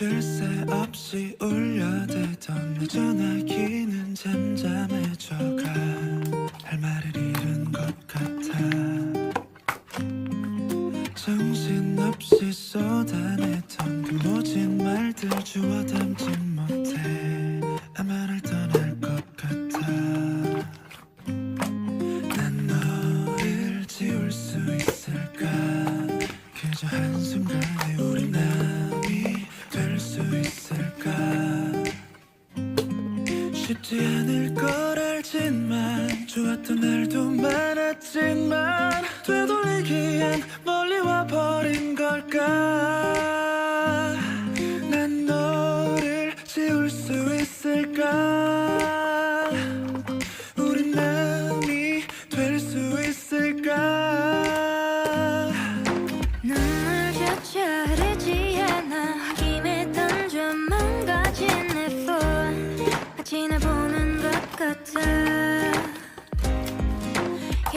쉴 새 없이 울려대던 내 전화기는 잠잠해져. 있을까? 쉽지 않을 걸 알지만 좋았던 날도 많았지.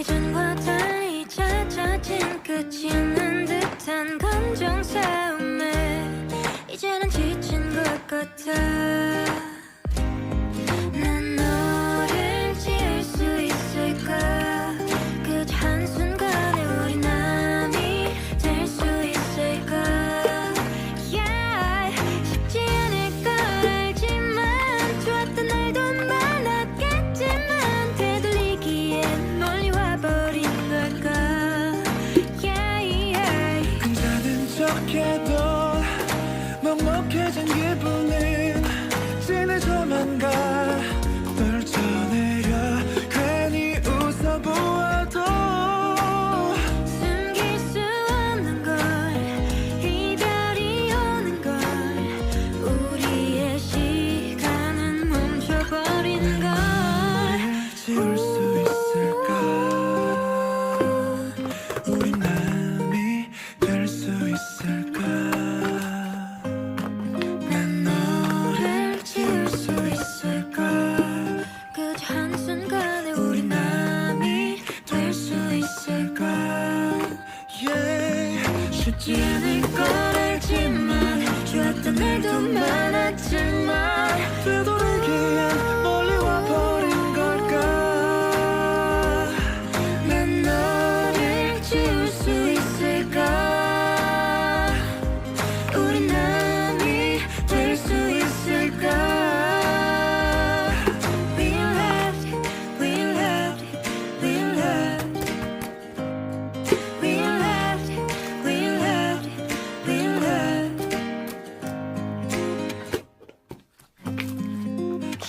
예전과 달리 찾아진 끝이 난 듯한 감정사 어떻게든 먹먹해진 기분은 진해져만 가. 쉽지 않을 걸 알지만 좋았던 날도 많았지만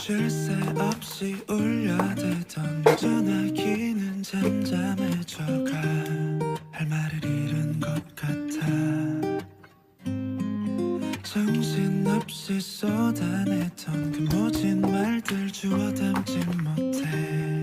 쉴 새 없이 울려대던 전화기는 잠잠해져가 할 말을 잃은 것 같아. 정신없이 쏟아냈던 그 모진 말들 주워 담지 못해.